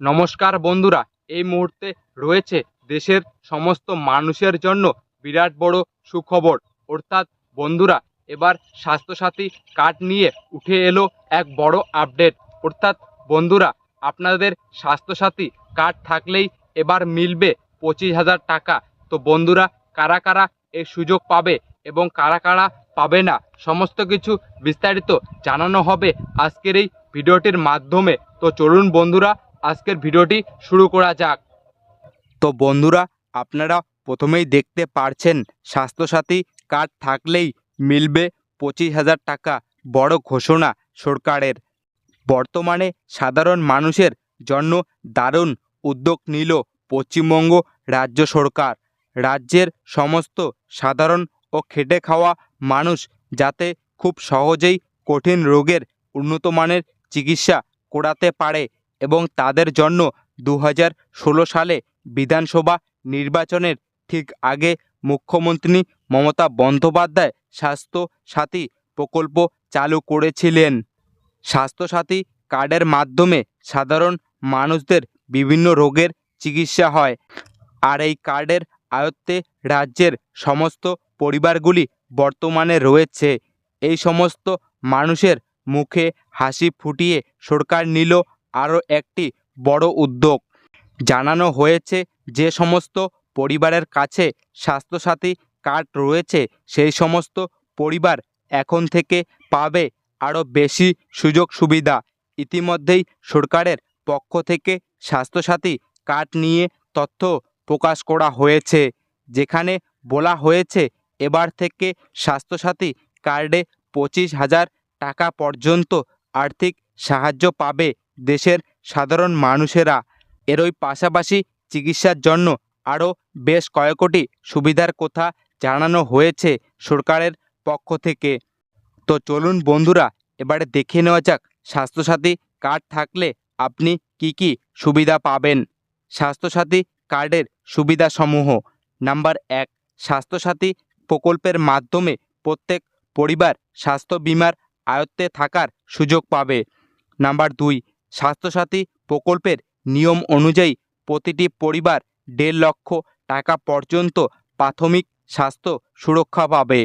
নমস্কার বন্ধুরা, এই মুহূর্তে রয়েছে দেশের সমস্ত মানুষের জন্য বিরাট বড় সুখবর। অর্থাৎ বন্ধুরা, এবার স্বাস্থ্যসাথী কার্ড নিয়ে উঠে এলো এক বড় আপডেট অর্থাৎ বন্ধুরা, আপনাদের স্বাস্থ্যসাথী কার্ড থাকলেই এবার মিলবে পঁচিশ হাজার টাকা। তো বন্ধুরা, কারা কারা এই সুযোগ পাবে এবং কারা কারা পাবে না, সমস্ত কিছু বিস্তারিত জানানো হবে আজকের এই ভিডিওটির মাধ্যমে। তো চলুন বন্ধুরা আজকের ভিডিওটি শুরু করা যাক। তো বন্ধুরা, আপনারা প্রথমেই দেখতে পারছেন, স্বাস্থ্যসাথী কার্ড থাকলেই মিলবে পঁচিশ হাজার টাকা বড় ঘোষণা সরকারের। বর্তমানে সাধারণ মানুষের জন্য দারুণ উদ্যোগ নিল পশ্চিমবঙ্গ রাজ্য সরকার। রাজ্যের সমস্ত সাধারণ ও খেটে খাওয়া মানুষ যাতে খুব সহজেই কঠিন রোগের উন্নত মানের চিকিৎসা করাতে পারে এবং তাদের জন্য দু সালে বিধানসভা নির্বাচনের ঠিক আগে মুখ্যমন্ত্রী মমতা বন্দ্যোপাধ্যায় স্বাস্থ্য সাথী প্রকল্প চালু করেছিলেন। স্বাস্থ্যসাথী কার্ডের মাধ্যমে সাধারণ মানুষদের বিভিন্ন রোগের চিকিৎসা হয়। আর এই কার্ডের আয়ত্তে রাজ্যের সমস্ত পরিবারগুলি বর্তমানে রয়েছে। এই সমস্ত মানুষের মুখে হাসি ফুটিয়ে সরকার নিল আরও একটি বড় উদ্যোগ। জানানো হয়েছে যে সমস্ত পরিবারের কাছে স্বাস্থ্যসাথী কার্ড রয়েছে, সেই সমস্ত পরিবার এখন থেকে পাবে আরও বেশি সুযোগ সুবিধা। ইতিমধ্যেই সরকারের পক্ষ থেকে স্বাস্থ্যসাথী কার্ড নিয়ে তথ্য প্রকাশ করা হয়েছে, যেখানে বলা হয়েছে এবার থেকে স্বাস্থ্যসাথী কার্ডে পঁচিশ হাজার টাকা পর্যন্ত আর্থিক সাহায্য পাবে দেশের সাধারণ মানুষেরা। এরই পাশাপাশি চিকিৎসার জন্য আরও বেশ কয়েকটি সুবিধার কথা জানানো হয়েছে সরকারের পক্ষ থেকে। তো চলুন বন্ধুরা, এবারে দেখে নেওয়া যাক, স্বাস্থ্যসাথী কার্ড থাকলে আপনি কি কি সুবিধা পাবেন। স্বাস্থ্যসাথী কার্ডের সুবিধাসমূহ। নাম্বার এক, স্বাস্থ্যসাথী প্রকল্পের মাধ্যমে প্রত্যেক পরিবার স্বাস্থ্য বিমার আয়ত্তে থাকার সুযোগ পাবে। নাম্বার দুই, স্বাস্থ্যসাথী প্রকল্পের নিয়ম অনুযায়ী প্রতিটি পরিবার দেড় লক্ষ টাকা পর্যন্ত প্রাথমিক স্বাস্থ্য সুরক্ষা পাবে।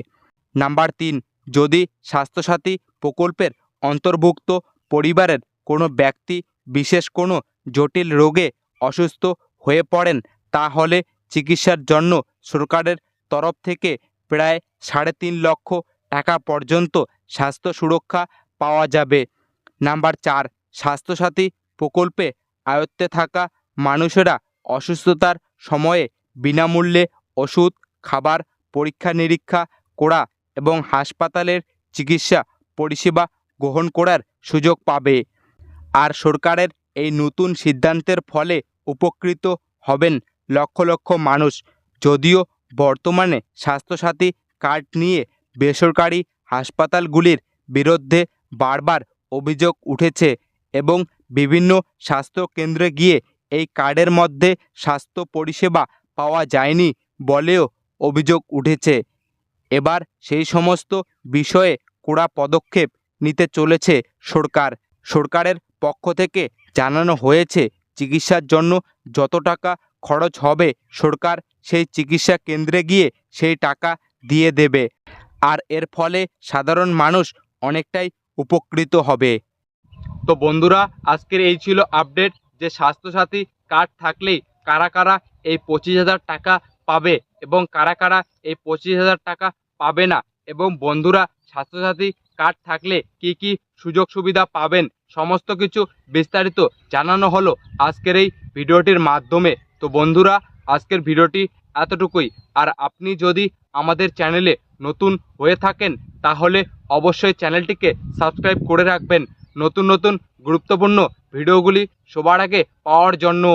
নাম্বার তিন, যদি স্বাস্থ্যসাথী প্রকল্পের অন্তর্ভুক্ত পরিবারের কোনো ব্যক্তি বিশেষ কোনো জটিল রোগে অসুস্থ হয়ে পড়েন, তাহলে চিকিৎসার জন্য সরকারের তরফ থেকে প্রায় সাড়ে তিন লক্ষ টাকা পর্যন্ত স্বাস্থ্য সুরক্ষা পাওয়া যাবে। নাম্বার চার, স্বাস্থ্যসাথী প্রকল্পে আয়ত্তে থাকা মানুষেরা অসুস্থতার সময়ে বিনামূল্যে ওষুধ, খাবার, পরীক্ষা নিরীক্ষা করা এবং হাসপাতালের চিকিৎসা পরিষেবা গ্রহণ করার সুযোগ পাবে। আর সরকারের এই নতুন সিদ্ধান্তের ফলে উপকৃত হবেন লক্ষ লক্ষ মানুষ। যদিও বর্তমানে স্বাস্থ্যসাথী কার্ড নিয়ে বেসরকারি হাসপাতালগুলির বিরুদ্ধে বারবার অভিযোগ উঠেছে এবং বিভিন্ন স্বাস্থ্য কেন্দ্রে গিয়ে এই কার্ডের মধ্যে স্বাস্থ্য পরিষেবা পাওয়া যায়নি বলেও অভিযোগ উঠেছে। এবার সেই সমস্ত বিষয়ে কড়া পদক্ষেপ নিতে চলেছে সরকার। সরকারের পক্ষ থেকে জানানো হয়েছে, চিকিৎসার জন্য যত টাকা খরচ হবে, সরকার সেই চিকিৎসা কেন্দ্রে গিয়ে সেই টাকা দিয়ে দেবে। আর এর ফলে সাধারণ মানুষ অনেকটাই উপকৃত হবে। তো বন্ধুরা, আজকের এই ছিল আপডেট যে স্বাস্থ্যসাথী কার্ড থাকলেই কারা কারা এই পঁচিশ হাজার টাকা পাবে এবং কারা কারা এই পঁচিশ হাজার টাকা পাবে না এবং বন্ধুরা, স্বাস্থ্যসাথী কার্ড থাকলে কি কি সুযোগ সুবিধা পাবেন সমস্ত কিছু বিস্তারিত জানানো হলো আজকের এই ভিডিওটির মাধ্যমে। তো বন্ধুরা, আজকের ভিডিওটি এতটুকুই। আর আপনি যদি আমাদের চ্যানেলে নতুন হয়ে থাকেন, তাহলে অবশ্যই চ্যানেলটিকে সাবস্ক্রাইব করে রাখবেন। নতুন নতুন গুরুত্বপূর্ণ ভিডিওগুলি সবার আগে পাওয়ার জন্য।